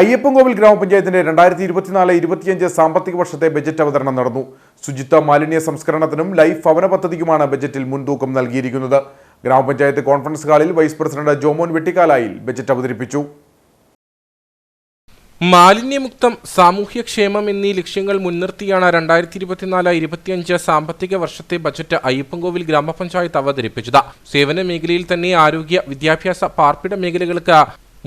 അയ്യപ്പൻകോവിൽ ഗ്രാമപഞ്ചായത്തിന്റെ രണ്ടായിരത്തി ഇരുപത്തിനാല് ഇരുപത്തിയഞ്ച് സാമ്പത്തിക വർഷത്തെ ബജറ്റ് അവതരണം നടന്നു. ശുചിത്വ മാലിന്യ സംസ്കരണത്തിനും ലൈഫ് ഭവന പദ്ധതിക്കുമാണ് ബജറ്റിൽ മുൻതൂക്കം നൽകിയിരിക്കുന്നത്. ഗ്രാമപഞ്ചായത്ത് കോൺഫറൻസ് ഹാളിൽ vice president Jomon Vettikalayil budget അവതരിപ്പിച്ചു. മാലിന്യമുക്തം സാമൂഹ്യക്ഷേമം എന്നീ ലക്ഷ്യങ്ങൾ മുൻനിർത്തിയാണ് രണ്ടായിരത്തി ഇരുപത്തിനാല് ഇരുപത്തിയഞ്ച് സാമ്പത്തിക വർഷത്തെ ബജറ്റ് അയ്യപ്പൻകോവിൽ ഗ്രാമപഞ്ചായത്ത് അവതരിപ്പിച്ചത്. സേവന മേഖലയിൽ തന്നെ ആരോഗ്യ വിദ്യാഭ്യാസ പാർപ്പിട മേഖലകൾക്ക്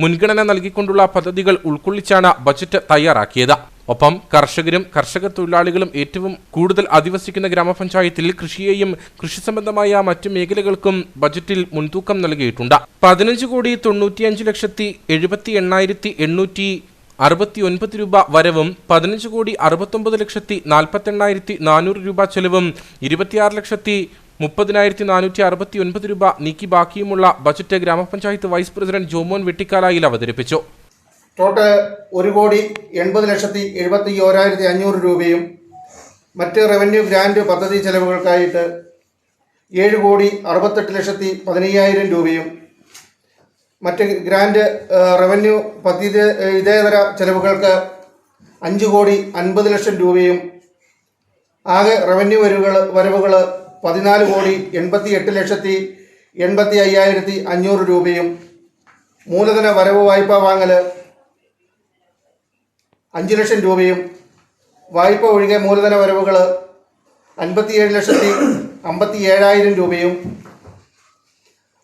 മുൻഗണന നൽകിക്കൊണ്ടുള്ള പദ്ധതികൾ ഉൾക്കൊള്ളിച്ചാണ് ബജറ്റ് തയ്യാറാക്കിയത്. ഒപ്പം കർഷകരും കർഷക തൊഴിലാളികളും ഏറ്റവും കൂടുതൽ അധിവസിക്കുന്ന ഗ്രാമപഞ്ചായത്തിൽ കൃഷിയെയും കൃഷി സംബന്ധമായ മറ്റു മേഖലകൾക്കും ബജറ്റിൽ മുൻതൂക്കം നൽകിയിട്ടുണ്ട്. പതിനഞ്ച് കോടി തൊണ്ണൂറ്റിയഞ്ച് ലക്ഷത്തി എഴുപത്തി എണ്ണായിരത്തി എണ്ണൂറ്റി അറുപത്തി ഒൻപത് രൂപ വരവും പതിനഞ്ച് കോടി അറുപത്തൊമ്പത് ലക്ഷത്തി നാൽപ്പത്തി എണ്ണായിരത്തി നാനൂറ് രൂപ ചെലവും ഇരുപത്തിയാറ് ലക്ഷത്തി മുപ്പതിനായിരത്തി നാനൂറ്റി അറുപത്തി ഒൻപത് രൂപ നീക്കി ബാക്കിയുമുള്ള ബജറ്റ് ഗ്രാമപഞ്ചായത്ത് വൈസ് പ്രസിഡന്റ് ജോമോൻ വെട്ടിക്കാലായിൽ അവതരിപ്പിച്ചു. ടോട്ടൽ ഒരു കോടി എൺപത് ലക്ഷത്തി എഴുപത്തി ഓരായിരത്തി അഞ്ഞൂറ് രൂപയും മറ്റ് റവന്യൂ ഗ്രാൻഡ് പദ്ധതി ചെലവുകൾക്കായിട്ട് ഏഴ് കോടി അറുപത്തെട്ട് ലക്ഷത്തി പതിനയ്യായിരം രൂപയും മറ്റ് ഗ്രാൻഡ് റവന്യൂ പദ്ധതി ഇതേതര ചെലവുകൾക്ക് അഞ്ച് കോടി അൻപത് ലക്ഷം രൂപയും ആകെ റവന്യൂ വരവുകൾ വരവുകൾ പതിനാല് കോടി എൺപത്തി എട്ട് ലക്ഷത്തി എൺപത്തി അയ്യായിരത്തി അഞ്ഞൂറ് രൂപയും മൂലധന വരവ് വായ്പ വാങ്ങൽ അഞ്ച് ലക്ഷം രൂപയും. വായ്പ ഒഴികെ മൂലധന വരവുകൾ അൻപത്തിയേഴ് ലക്ഷത്തി അമ്പത്തി ഏഴായിരം രൂപയും.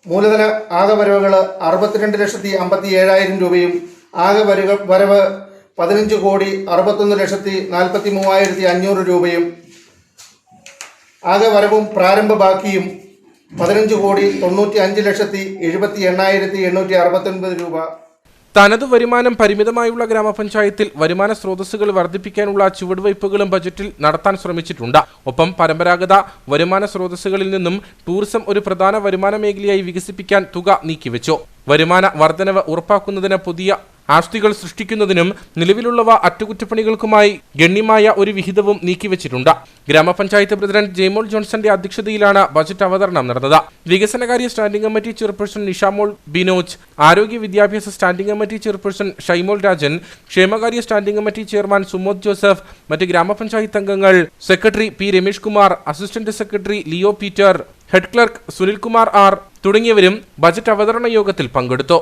മൂലധന ആകെ വരവുകൾ അറുപത്തിരണ്ട് ലക്ഷത്തി അമ്പത്തി ഏഴായിരം രൂപയും. ആകെ വരവ് വരവ് പതിനഞ്ച് കോടി അറുപത്തൊന്ന് ലക്ഷത്തി നാൽപ്പത്തി മൂവായിരത്തി അഞ്ഞൂറ് രൂപയും. ആകെ വരവും പ്രാരംഭ ബാക്കിയും പതിനഞ്ച് കോടി തൊണ്ണൂറ്റി അഞ്ച് ലക്ഷത്തി എഴുപത്തി എണ്ണായിരത്തി എണ്ണൂറ്റി അറുപത്തൊൻപത് രൂപ. തനത് വരുമാനം പരിമിതമായുള്ള ഗ്രാമപഞ്ചായത്തിൽ വരുമാന സ്രോതസ്സുകൾ വർദ്ധിപ്പിക്കാനുള്ള ചുവടുവയ്പ്പുകളും ബജറ്റിൽ നടത്താൻ ശ്രമിച്ചിട്ടുണ്ട്. ഒപ്പം പരമ്പരാഗത വരുമാന സ്രോതസ്സുകളിൽ നിന്നും ടൂറിസം ഒരു പ്രധാന വരുമാന മേഖലയായി വികസിപ്പിക്കാൻ തുക നീക്കിവെച്ചു. വരുമാന വർധനവ് ഉറപ്പാക്കുന്നതിന് പുതിയ ആസ്തികൾ സൃഷ്ടിക്കുന്നതിനും നിലവിലുള്ളവ അറ്റകുറ്റപ്പണികൾക്കുമായി ഗണ്യമായ ഒരു വിഹിതവും നീക്കിവച്ചിട്ടുണ്ട്. ഗ്രാമപഞ്ചായത്ത് പ്രസിഡന്റ് ജെയ്മോൾ ജോൺസന്റെ അധ്യക്ഷതയിലാണ് ബജറ്റ് അവതരണം നടന്നത്. വികസനകാര്യ standing committee chairperson Nishamol Binoj ആരോഗ്യ വിദ്യാഭ്യാസ standing committee chairperson Shaimol Rajan ക്ഷേമകാര്യ standing committee chairman Sumod Joseph മറ്റ് ഗ്രാമപഞ്ചായത്ത് അംഗങ്ങൾ secretary P Ramesh Kumar assistant secretary Leo Peter head clerk Sunilkumar R തുടങ്ങിയവരും ബജറ്റ് അവതരണ യോഗത്തിൽ പങ്കെടുത്തു.